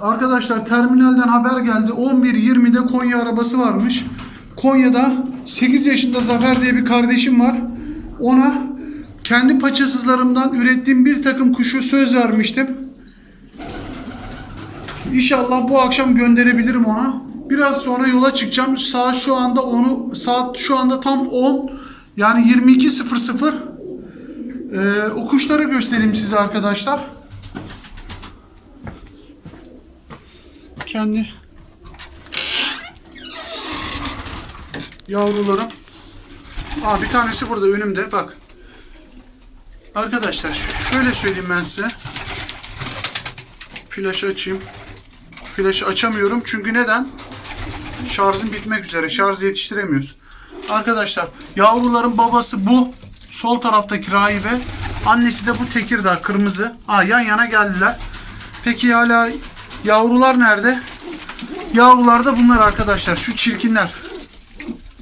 Arkadaşlar terminalden haber geldi. 11.20'de Konya arabası varmış. Konya'da 8 yaşında Zafer diye bir kardeşim var. Ona kendi paçasızlarımdan ürettiğim bir takım kuşu söz vermiştim. İnşallah bu akşam gönderebilirim ona. Biraz sonra yola çıkacağım. Saat şu anda onu saat şu anda tam 10 yani 22.00. Ee, o kuşları göstereyim size arkadaşlar. Kendi yavrularım. Aa, bir tanesi burada önümde bak. Arkadaşlar şöyle söyleyeyim ben size. Flaşı açayım. Flaşı açamıyorum çünkü neden? Şarjım bitmek üzere. Şarj yetiştiremiyoruz. Arkadaşlar yavruların babası bu. Sol taraftaki rahibe. Annesi de bu Tekirdağ kırmızı. Ha yan yana geldiler. Peki hala yavrular nerede? Yavrular da bunlar arkadaşlar. Şu çirkinler.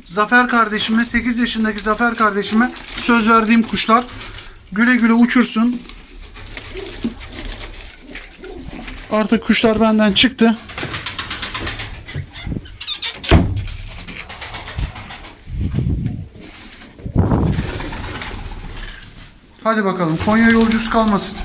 Zafer kardeşime 8 yaşındaki Zafer kardeşime söz verdiğim kuşlar. Güle güle uçursun. Artık kuşlar benden çıktı. Hadi bakalım. Konya yolcusu kalmasın.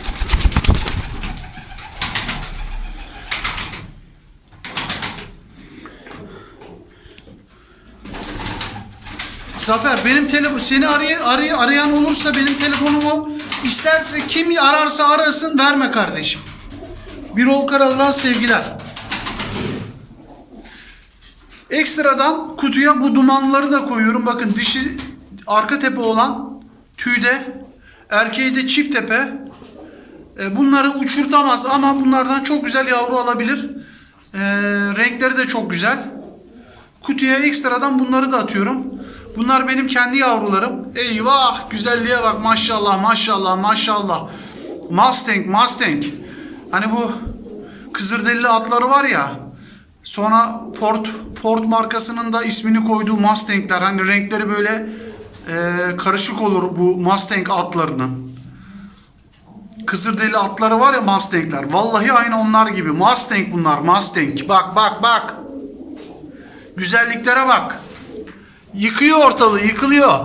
Zafer benim telefon seni aray aray arayan olursa benim telefonumu isterse kim ararsa arasın verme kardeşim. Bir ol kararlığa sevgiler. Ekstradan kutuya bu dumanları da koyuyorum. Bakın dişi arka tepe olan tüyde, erkeği de çift tepe. E, bunları uçurtamaz ama bunlardan çok güzel yavru alabilir. E, renkleri de çok güzel. Kutuya ekstradan bunları da atıyorum. Bunlar benim kendi yavrularım. Eyvah güzelliğe bak maşallah maşallah maşallah. Mustang Mustang. Hani bu Kızılderili atları var ya. Sonra Ford Ford markasının da ismini koyduğu Mustang'ler. Hani renkleri böyle e, karışık olur bu Mustang atlarının. Kızılderili atları var ya Mustang'ler. Vallahi aynı onlar gibi. Mustang bunlar Mustang. Bak bak bak. Güzelliklere bak. Yıkıyor ortalığı, yıkılıyor.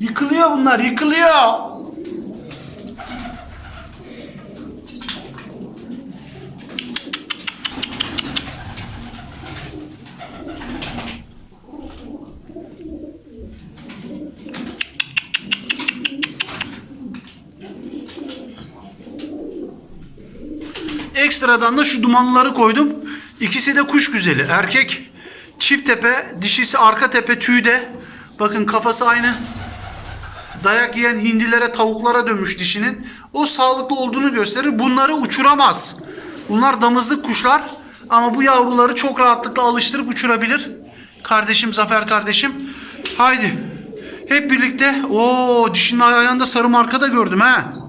Yıkılıyor bunlar, yıkılıyor. Ekstradan da şu dumanları koydum. İkisi de kuş güzeli. Erkek çift tepe, dişisi arka tepe tüyde. Bakın kafası aynı. Dayak yiyen hindilere, tavuklara dönmüş dişinin. O sağlıklı olduğunu gösterir. Bunları uçuramaz. Bunlar damızlık kuşlar. Ama bu yavruları çok rahatlıkla alıştırıp uçurabilir. Kardeşim Zafer kardeşim. Haydi. Hep birlikte. Oo dişinin ayağında sarı marka da gördüm ha.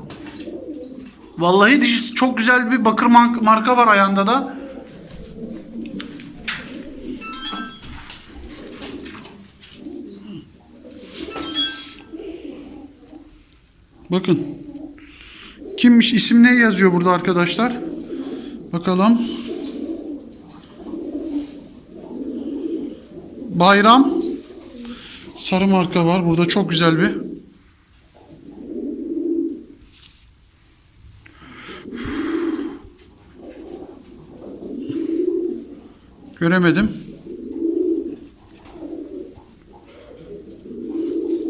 Vallahi dişisi çok güzel bir bakır marka var ayağında da. Bakın. Kimmiş? İsim ne yazıyor burada arkadaşlar? Bakalım. Bayram. Sarı marka var. Burada çok güzel bir. Göremedim.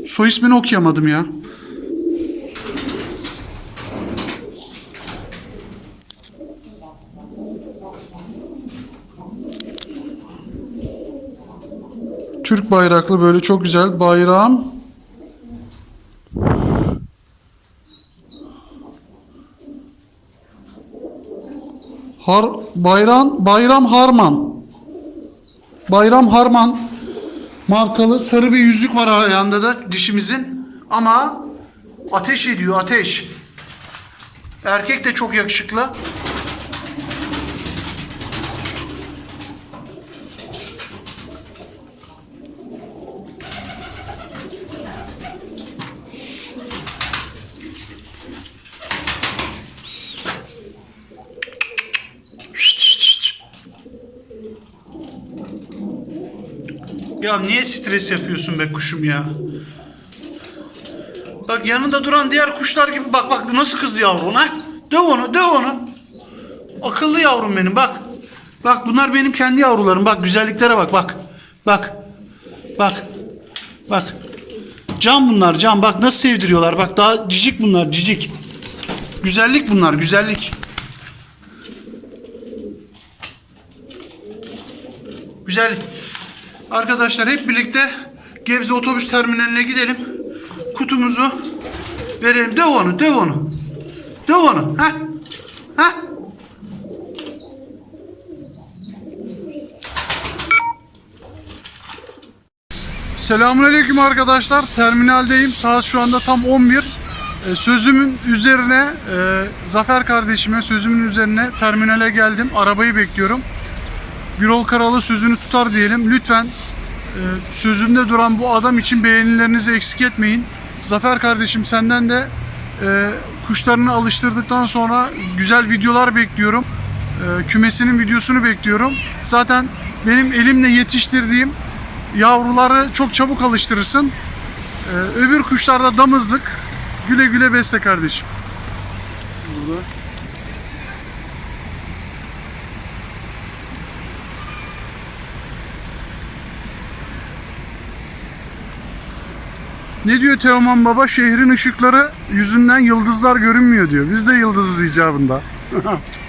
Soy ismini okuyamadım ya. Türk bayraklı böyle çok güzel bayram. Har Bayram Bayram Harman. Bayram Harman markalı sarı bir yüzük var ayağında da dişimizin. Ama ateş ediyor ateş. Erkek de çok yakışıklı. Ya niye stres yapıyorsun be kuşum ya? Bak yanında duran diğer kuşlar gibi bak bak nasıl kızdı yavrum ha? Döv onu döv onu. Akıllı yavrum benim bak. Bak bunlar benim kendi yavrularım bak güzelliklere bak bak. Bak. Bak. Bak. Can bunlar can bak nasıl sevdiriyorlar bak daha cicik bunlar cicik. Güzellik bunlar güzellik. Güzel. Arkadaşlar hep birlikte Gebze otobüs terminaline gidelim. Kutumuzu verelim. Döv onu, döv onu. Döv onu. Ha? Ha? Selamünaleyküm arkadaşlar. Terminaldeyim. Saat şu anda tam 11. Ee, sözümün üzerine e, Zafer kardeşime sözümün üzerine terminale geldim. Arabayı bekliyorum. Birol Karalı sözünü tutar diyelim. Lütfen e, sözünde duran bu adam için beğenilerinizi eksik etmeyin. Zafer kardeşim senden de e, kuşlarını alıştırdıktan sonra güzel videolar bekliyorum. E, kümesinin videosunu bekliyorum. Zaten benim elimle yetiştirdiğim yavruları çok çabuk alıştırırsın. E, öbür kuşlarda damızlık. Güle güle besle kardeşim. Burada. Ne diyor Teoman Baba? Şehrin ışıkları yüzünden yıldızlar görünmüyor diyor. Biz de yıldızız icabında.